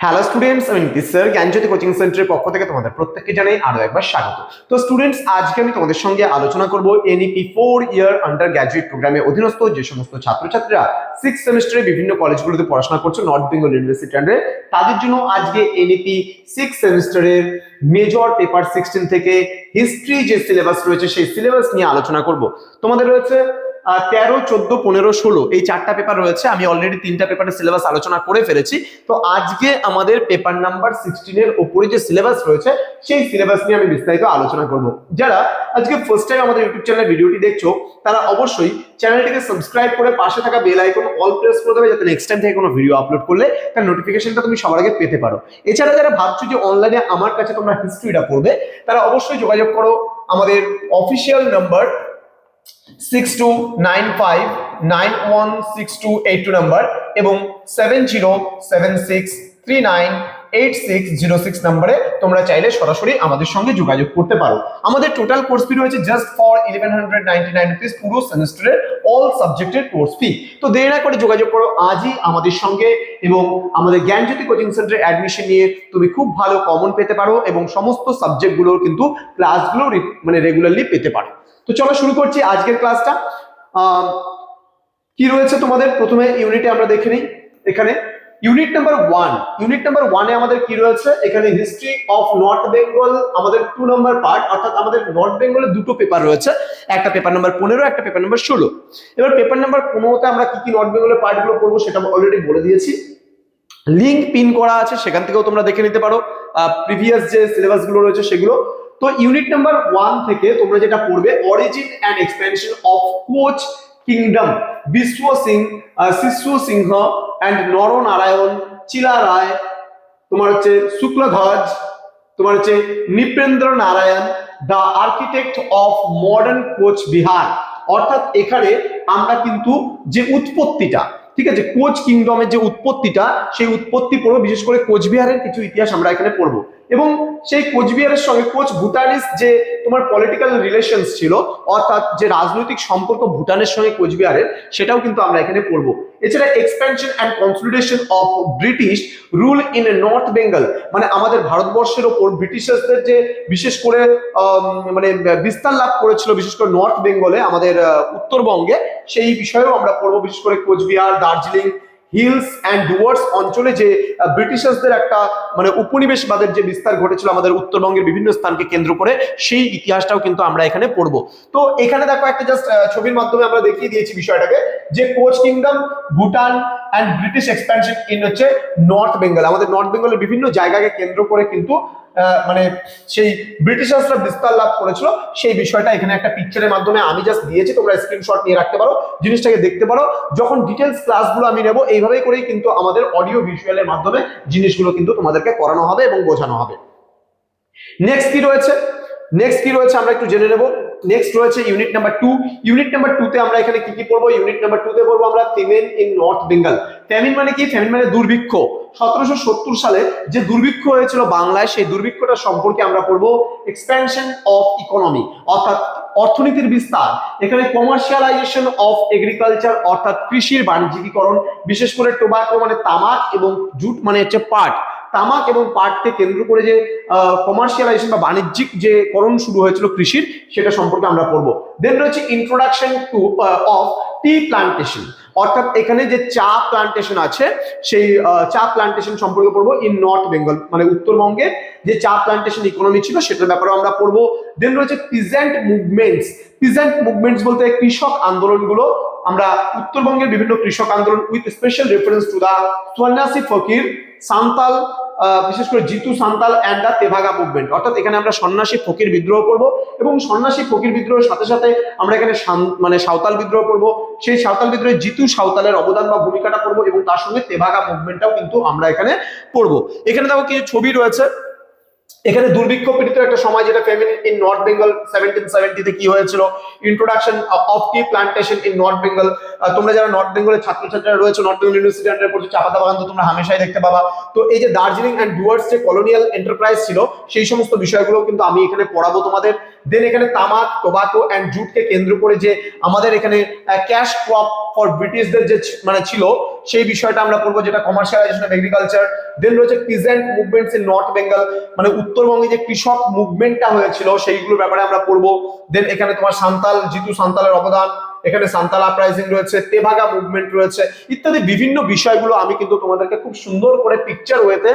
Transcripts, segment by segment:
Hello students আমি Nitish sir জ্ঞানজ্যোতি coaching সেন্টারের পক্ষ থেকে তোমাদের প্রত্যেককে জানাই আরও একবার স্বাগত। তো স্টুডেন্টস আজকে আমি তোমাদের সঙ্গে আলোচনা করব NEP four year undergraduate প্রোগ্রামে অধীনস্থ যে সমস্ত ছাত্রছাত্রীরা সিক্স সেমিস্টারে বিভিন্ন কলেজগুলোতে পড়াশোনা করছে নর্থ বেঙ্গল ইউনিভার্সিটি আন্ডারে তাদের জন্য আজকে এনইপি সিক্স সেমিস্টারের মেজর পেপার সিক্সটিন থেকে হিস্ট্রি যে সিলেবাস রয়েছে, সেই সিলেবাস নিয়ে আলোচনা করব। তোমাদের রয়েছে তেরো, চোদ্দ, পনেরো, ষোলো, এই চারটা পেপার রয়েছে। আমি অলরেডি তিনটা পেপারের সিলেবাস আলোচনা করে ফেলেছি। তো আজকে আমাদের পেপার নাম্বার সিক্সটিনের ওপরে যে সিলেবাস রয়েছে, সেই সিলেবাস নিয়ে আমি বিস্তারিত আলোচনা করব। যারা আজকে ফার্স্ট টাইম আমাদের ইউটিউব চ্যানেলে ভিডিওটি দেখছ, তারা অবশ্যই চ্যানেলটিকে সাবস্ক্রাইব করে পাশে থাকা বেল আইকন অল প্রেস করে দেবে, যাতে নেক্সট টাইম থেকে কোনো ভিডিও আপলোড করলে তার নোটিফিকেশনটা তুমি সবার আগে পেতে পারো। এছাড়া যারা ভাবছ যে অনলাইনে আমার কাছে তোমরা হিস্ট্রিটা পড়বে, তারা অবশ্যই যোগাযোগ করো। আমাদের official number six two nine five nine one six two eight number এবং seven zero seven six three nine eight six zero six নাম্বারে তোমরা চাইলে সরাসরি আমাদের সঙ্গে যোগাযোগ করতে পারো। আমাদের টোটাল কোর্স ফি রয়েছে just for eleven hundred ninety nine rupees পুরো সেমিস্টারের অল সাবজেক্টের কোর্স ফি তো দেরি না করে যোগাযোগ করো, আজই আমাদের সঙ্গে এবং আমাদের জ্ঞানজ্যোতি কোচিং সেন্টারে অ্যাডমিশন নিয়ে তুমি খুব ভালো কমন পেতে পারো এবং সমস্ত সাবজেক্টগুলোর কিন্তু ক্লাসগুলো মানে রেগুলারলি পেতে পারো। তো চলো শুরু করছি আজকের ক্লাসটা। কি রয়েছে তোমাদের? প্রথমে ইউনিটে আমরা দেখে নিই। এখানে unit number one unit number ওয়ানে আমাদের কি রয়েছে? এখানে হিস্ট্রি অফ নর্থ বেঙ্গল আমাদের টু নম্বর পার্ট অর্থাৎ আমাদের নর্থ বেঙ্গলের দুটো পেপার রয়েছে। একটা পেপার নাম্বার পনেরো, একটা পেপার নাম্বার ষোলো। এবার পেপার নাম্বার পনেরোতে আমরা কি কি নর্থ বেঙ্গলের পার্টগুলো পড়ব সেটা অলরেডি বলে দিয়েছি। লিঙ্ক পিন করা আছে, সেখান থেকেও তোমরা দেখে নিতে পারো। প্রিভিয়াস যে সিলেবাসগুলো রয়েছে সেগুলো। তো ইউনিট নাম্বার ওয়ান থেকে তোমরা যেটা পড়বে origin and expansion of Koch kingdom Bishwa Singh Shishu Singh and নরনারায়ণ চিলা রায় তোমার হচ্ছে শুক্লধ্বজ, তোমার হচ্ছে Nripendra Narayan the architect of modern Cooch Behar. অর্থাৎ এখানে আমরা কিন্তু যে উৎপত্তিটা, ঠিক আছে, কোচ কিংডমের যে উৎপত্তিটা, সেই উৎপত্তি পড়ব, বিশেষ করে কোচবিহারের কিছু ইতিহাস আমরা এখানে পড়ব। এবং সেই কোচবিহারের সঙ্গে কোচ ভুটানিস যে তোমার পলিটিক্যাল রিলেশনস ছিল, অর্থাৎ যে রাজনৈতিক সম্পর্ক ভুটানের সঙ্গে কোচবিহারের, সেটাও কিন্তু আমরা এখানে পড়ব। এছাড়া expansion and consolidation of British rule in north Bengal মানে আমাদের ভারতবর্ষের ওপর ব্রিটিশার্সদের যে বিশেষ করে মানে বিস্তার লাভ করেছিল, বিশেষ করে নর্থ বেঙ্গলে আমাদের উত্তরবঙ্গে, সেই বিষয়েও আমরা পড়ব, বিশেষ করে কোচবিহার, দার্জিলিং হিলস অ্যান্ড ডুয়ার্স অঞ্চলে যে ব্রিটিশার্সদের একটা মানে উপনিবেশবাদের যে বিস্তার ঘটেছিল আমাদের উত্তরবঙ্গের বিভিন্ন স্থানকে কেন্দ্র করে, সেই ইতিহাসটাও কিন্তু আমরা এখানে পড়ব। তো এখানে দেখো একটা জাস্ট ছবির মাধ্যমে আমরা দেখিয়ে দিয়েছি বিষয়টাকে, যে Koch kingdom, Bhutan and British expansion in হচ্ছে নর্থ বেঙ্গল আমাদের নর্থ বেঙ্গলের বিভিন্ন জায়গাকে কেন্দ্র করে কিন্তু মানে সেই ব্রিটিশার্সরা বিস্তার লাভ করেছিল। সেই বিষয়টা এখানে একটা পিকচারের মাধ্যমে আমি জাস্ট দিয়েছি, তোমরা স্ক্রিনশট নিয়ে রাখতে পারো, জিনিসটাকে দেখতে পারো। যখন ডিটেলস ক্লাসগুলো আমি নেব, এইভাবেই করেই কিন্তু আমাদের অডিও ভিজুয়ালের মাধ্যমে জিনিসগুলো কিন্তু তোমাদেরকে করানো হবে এবং বোঝানো হবে। নেক্সট কি রয়েছে? নেক্সট কি রয়েছে আমরা একটু জেনে নেব। নেক্সট রয়েছে unit number two unit number two তে আমরা এখানে কি কি পড়ব? ইউনিট নাম্বার টু তে পড়ব আমরা famine in north Bengal famine মানে কি? ফেমিন মানে দুর্ভিক্ষ। সতেরোশো সত্তর সালে যে দুর্ভিক্ষ হয়েছিল বাংলায়, সেই দুর্ভিক্ষটা সম্পর্কে আমরা পড়ব এক্সপ্যানশন অফ ইকোনমি অর্থাৎ অর্থনীতির বিস্তার। এখানে কমার্শিয়ালাইজেশন অফ এগ্রিকালচার অর্থাৎ কৃষির বাণিজ্যিকীকরণ, বিশেষ করে টোবাকো মানে তামাক এবং জুট মানে হচ্ছে পাট। তামাক এবং পাটকে কেন্দ্র করে যে কমার্শিয়ালাইজেশন বা বাণিজ্যিক যে করণ শুরু হয়েছিল কৃষির, সেটা সম্পর্কে আমরা পড়ব। দেন রয়েছে introduction to of tea plantation অর্থাৎ এখানে যে চা প্লান্টেশন আছে, সেই চা প্লান্টেশন সম্পর্কে পড়ব ইন নর্থ বেঙ্গল মানে উত্তরবঙ্গে। যে চা প্লান্টেশন ইকোনমি ছিল, সেটার ব্যাপারে আমরা পড়ব। দেন রয়েছে পিজেন্ট মুভমেন্টস পিজেন্ট মুভমেন্টস বলতে কৃষক আন্দোলনগুলো। আমরা উত্তরবঙ্গের বিভিন্ন কৃষক আন্দোলন with special reference to the Sannyasi Fakir Santhal বিশেষ করে Jitu Santhal and the Tebhaga movement অর্থাৎ এখানে আমরা সন্ন্যাসী ফকির বিদ্রোহ করব এবং সন্ন্যাসী ফকির বিদ্রোহের সাথে সাথে আমরা এখানে মানে সাঁওতাল বিদ্রোহ করব। সেই সাঁওতাল বিদ্রোহে জিতু সাঁওতালের অবদান বা ভূমিকাটা করব এবং তার সঙ্গে তেভাগা মুভমেন্টটাও কিন্তু আমরা এখানে পড়ব এখানে দেখো কিছু ছবি রয়েছে। এখানে দুর্ভিক্ষ পীড়িত একটা সময় যেটা famine in north Bengal seventeen সেভেন্টিতে কি হয়েছিল? Introduction of tea plantation in north Bengal তোমরা যারা নর্থ বেঙ্গলের ছাত্রছাত্রীরা রয়েছে নর্থ বেঙ্গল ইউনিভার্সিটি আন্ডারে পড়ছে, চাপাতা বাগান তো তোমরা হামেশাই দেখতে পাবা। তো এই যে দার্জিলিং অ্যান্ড ডুয়ার্স যে কলোনিয়াল এন্টারপ্রাইজ ছিল, সেই সমস্ত বিষয়গুলো কিন্তু আমি এখানে পড়াবো তোমাদের। দেন এখানে তামাক টোবাকো অ্যান্ড জুটকে কেন্দ্র করে যে আমাদের এখানে ক্যাশ ক্রপ ফর ব্রিটিশদের যে মানে ছিল সেই বিষয়টা আমরা পড়ব যেটা কমার্শিয়ালাইজেশন অফ এগ্রিকালচার দেন রয়েছে peasant movements in north Bengal মানে উত্তরবঙ্গে যে কৃষক মুভমেন্টটা হয়েছিল, সেইগুলোর ব্যাপারে আমরা পড়ব দেন এখানে তোমার সান্তাল জিতু সান্তালের অবদান এখানে সান্তাল আপরাইজিং রয়েছে, তেভাগা মুভমেন্ট রয়েছে, ইত্যাদি বিভিন্ন বিষয়গুলো আমি কিন্তু তোমাদেরকে খুব সুন্দর করে পিকচার ওয়েতে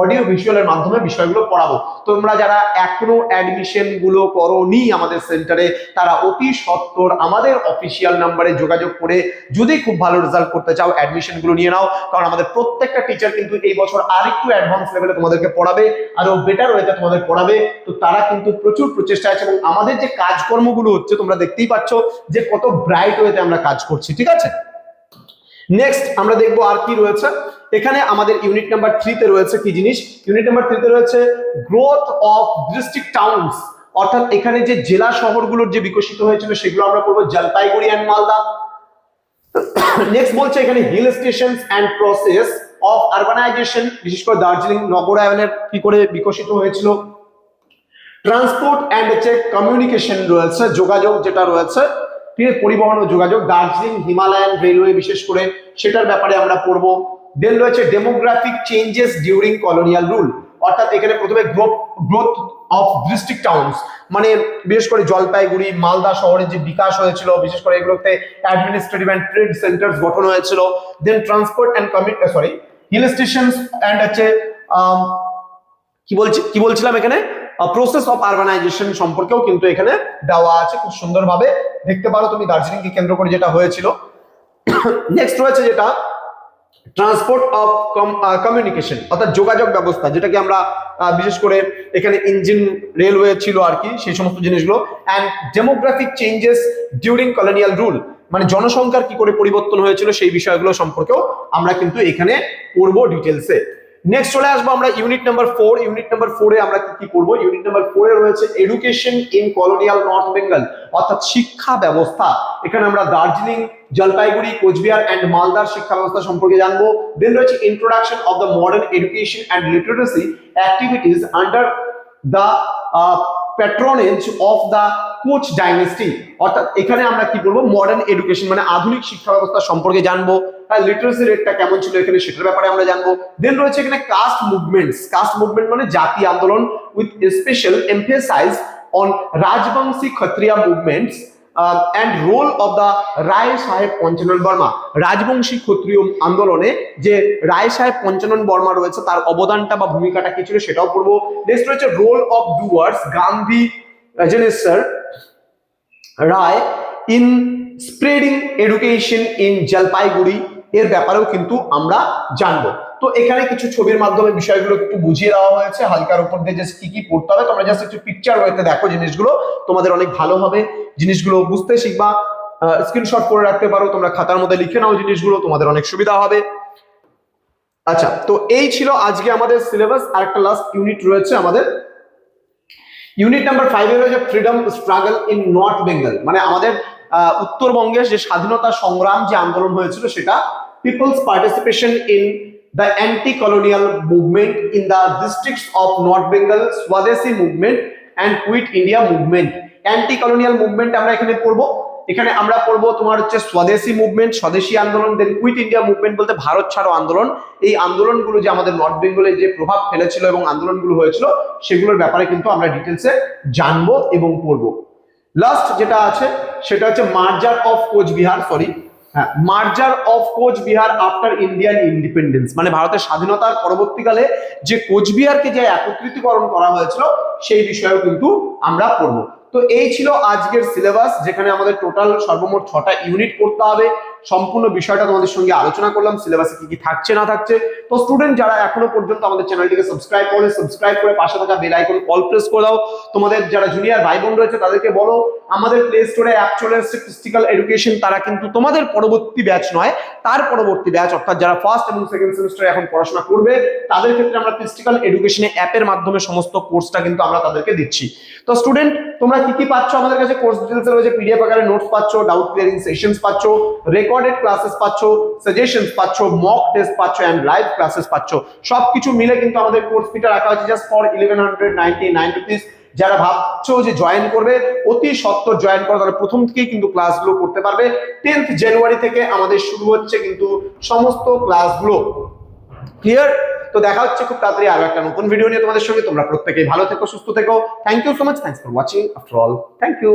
অডিও ভিজুয়ালের মাধ্যমে বিষয়গুলো পড়াবো। তোমরা যারা এখনও অ্যাডমিশনগুলো করনি আমাদের সেন্টারে তারা অতি সত্বর আমাদের অফিসিয়াল নাম্বারে যোগাযোগ করে যদি খুব ভালো রেজাল্ট করতে চাও অ্যাডমিশনগুলো নিয়ে নাও, কারণ আমাদের প্রত্যেকটা টিচার কিন্তু এই বছর আরেকটু অ্যাডভান্স লেভেলে তোমাদেরকে পড়াবে, আরও বেটার ওয়েতে তোমাদের পড়াবে, তো তারা কিন্তু প্রচুর প্রচেষ্টা আছে এবং আমাদের যে কাজকর্মগুলো হচ্ছে তোমরা দেখতেই পাচ্ছ যে কত ব্রাইট ওয়েতে আমরা কাজ করছি, ঠিক আছে? নেক্সট আমরা দেখব আর কি রয়েছে। এখানে আমাদের ইউনিট নাম্বার থ্রিতে রয়েছে কি জিনিস? ইউনিট নাম্বার থ্রিতে রয়েছে গ্রোথ অফ ডিস্ট্রিক্ট টাউনস অর্থাৎ এখানে যে জেলা শহরগুলোর যে বিকশিত হয়েছিল সেগুলো আমরা করব জলপাইগুড়ি অ্যান্ড মালদা। নেক্সট বলছে এখানে hill station and process of urbanisation বিশেষ করে দার্জিলিং, নগরায়নের কি করে বিকশিত হয়েছিল। ট্রান্সপোর্ট অ্যান্ড হচ্ছে কমিউনিকেশন রয়েছে, যোগাযোগ যেটা রয়েছে। পরিবহন ও যোগাযোগ, দার্জিলিং, হিমালয়ান রেলওয়ে বিশেষ করে, সেটার ব্যাপারে আমরা পড়ব। দেন রয়েছে demographic changes during colonial rule অর্থাৎ এখানে প্রথমে growth growth of district towns মানে বিশেষ করে জলপাইগুড়ি, মালদা শহরের যে বিকাশ হয়েছিল, বিশেষ করে এগুলোতে অ্যাডমিনিস্ট্রেটিভ অ্যান্ড ট্রেড সেন্টার গঠন হয়েছিল। Then transport and commit sorry hill station and হচ্ছে কি বলছি, কি বলছিলাম এখানে? প্রসেস অফ আরবানাইজেশন সম্পর্কেও কিন্তু এখানে দেওয়া আছে। খুব সুন্দরভাবে দেখতে পারো তুমি দার্জিলিংকে কেন্দ্র করে যেটা হয়েছিল। নেক্সট রয়েছে যেটা ট্রান্সপোর্ট অফ কমিউনিকেশন অর্থাৎ যোগাযোগ ব্যবস্থা, যেটাকে আমরা বিশেষ করে এখানে ইঞ্জিন রেলওয়ে ছিল আর কি, সেই সমস্ত জিনিসগুলো। And demographic changes during colonial rule মানে জনসংখ্যার কি করে পরিবর্তন হয়েছিল সেই বিষয়গুলো সম্পর্কেও আমরা কিন্তু এখানে পড়ব ডিটেলসে নেক্সট চলে আসব আমরা unit number four unit number ফোরে আমরা কি কি করব? ইউনিট নাম্বার ফোরে রয়েছে education in colonial north Bengal অর্থাৎ শিক্ষা ব্যবস্থা। এখানে আমরা দার্জিলিং, জলপাইগুড়ি, কোচবিহার অ্যান্ড মালদার শিক্ষা ব্যবস্থা সম্পর্কে জানব। দেন রয়েছে introduction of the modern education and literacy activities under the patronage of the Koch dynasty অর্থাৎ এখানে আমরা কি বলব মডার্ন এডুকেশন মানে আধুনিক শিক্ষা ব্যবস্থা সম্পর্কে জানব। লিটারেসি রেটটা কেমন ছিল এখানে সেটার ব্যাপারে আমরা জানব। দেন রয়েছে এখানে কাস্ট মুভমেন্টস কাস্ট মুভমেন্ট মানে জাতি আন্দোলন with special emphasise on Rajbanshi Kshatriya movements and role of the Rai Saheb Panchanan Barma Rajbanshi ক্ষত্রিয় আন্দোলনে যে রায় সাহেব পঞ্চানন বর্মা রয়েছে, তার অবদানটা বা ভূমিকাটা কি ছিল সেটাও পড়ব। নেক্সট রয়েছে role of Dooars Gandhi Rajneshwar Roy in spreading education in Jalpaiguri এর ব্যাপারেও কিন্তু আমরা জানব। তো এখানে কিছু ছবির মাধ্যমে বিষয়গুলো একটু বুঝিয়ে দেওয়া হয়েছে। হালকার উপর দিয়ে জাস্ট কি কি পড়তে হবে। তোমরা জাস্ট একটু পিকচার ওয়েতে দেখো জিনিসগুলো। তোমাদের অনেক ভালো হবে। জিনিসগুলো বুঝতে শিখবা। স্ক্রিনশট করে রাখতে পারো। তোমরা খাতার মধ্যে লিখে নাও জিনিসগুলো। তোমাদের অনেক সুবিধা হবে। আচ্ছা তো এই ছিল আজকে আমাদের সিলেবাস আর একটা লাস্ট ইউনিট রয়েছে আমাদের। ইউনিট নাম্বার ফাইভে রয়েছে freedom struggle in north Bengal মানে আমাদের উত্তরবঙ্গের যে স্বাধীনতা সংগ্রাম যে আন্দোলন হয়েছিল সেটা people's participation in the anti colonial movement in the districts of north Bengal Swadeshi movement and quit India movement anti colonial movement আমরা এখানে পড়ব। এখানে আমরা পড়ব তোমার হচ্ছে স্বদেশি মুভমেন্ট স্বদেশি আন্দোলন দেন কুইট ইন্ডিয়া মুভমেন্ট বলতে ভারত ছাড়ো আন্দোলন। এই আন্দোলনগুলো যে আমাদের নর্থ বেঙ্গলে যে প্রভাব ফেলেছিল এবং আন্দোলনগুলো হয়েছিল, সেগুলোর ব্যাপারে কিন্তু আমরা ডিটেলসে জানব এবং পড়ব। লাস্ট যেটা আছে সেটা হচ্ছে মার্জার অফ কোচবিহার সরি হ্যাঁ merger of Cooch Behar after Indian independence মানে ভারতের স্বাধীনতার পরবর্তীকালে যে কোচবিহারকে যে একত্রিতকরণ করা হয়েছিল, সেই বিষয়েও কিন্তু আমরা পড়ব। তো এই ছিল আজকের সিলেবাস যেখানে আমাদের টোটাল সর্বমোট ছটা ইউনিট করতে হবে। সম্পূর্ণ বিষয়টা তোমাদের সঙ্গে আলোচনা করলাম সিলেবাসে কি কি থাকছে, না থাকছে। তো স্টুডেন্ট যারা এখনও পর্যন্ত আমাদের চ্যানেলটিকে সাবস্ক্রাইব করে সাবস্ক্রাইব করে পাশে থাকা বেল আইকন অল প্রেস করে দাও। তোমাদের যারা জুনিয়র ভাই বোন রয়েছে, তাদেরকে বলো, আমাদের প্লে স্টোরে অ্যাপ চলে এসছে এডুকেশন তারা কিন্তু তোমাদের পরবর্তী ব্যাচ নয়, তার পরবর্তী ব্যাচ অর্থাৎ যারা ফার্স্ট এবং সেকেন্ড সেমিস্টারে এখন পড়াশোনা করবে, তাদের ক্ষেত্রে আমরা ফিজিক্যাল এডুকেশনে অ্যাপের মাধ্যমে সমস্ত কোর্সটা কিন্তু আমরা তাদেরকে দিচ্ছি। তো স্টুডেন্ট তোমরা কি কি পাচ্ছ আমাদের কাছে? কোর্স ডিটেলস রয়েছে পিডিএফ আকারে নোটস পাচ্ছ ডাউট ক্লিয়ারিং সেশনস পাচ্ছ রেকর্ডেড ক্লাসেস পাচ্ছ সাজেশনস পাচ্ছ মক টেস্ট পাচ্ছ এন্ড লাইভ ক্লাসেস পাচ্ছ। সবকিছু মিলে কিন্তু আমাদের কোর্স ফিটা রাখা হয়েছে just for eleven hundred ninety যারা ভাবছ যে জয়েন করবে, অতি সত্তর জয়েন করো, তাহলে প্রথম থেকেই কিন্তু ক্লাসগুলো করতে পারবে। টেন্থ জানুয়ারি থেকে আমাদের শুরু হচ্ছে কিন্তু সমস্ত ক্লাসগুলো ক্লিয়ার তো দেখা হচ্ছে খুব তাড়াতাড়ি আরও একটা নতুন ভিডিও নিয়ে তোমাদের সঙ্গে। তোমরা প্রত্যেকেই ভালো থেকো, সুস্থ থেকো। Thank you so much thanks for watching after all thank you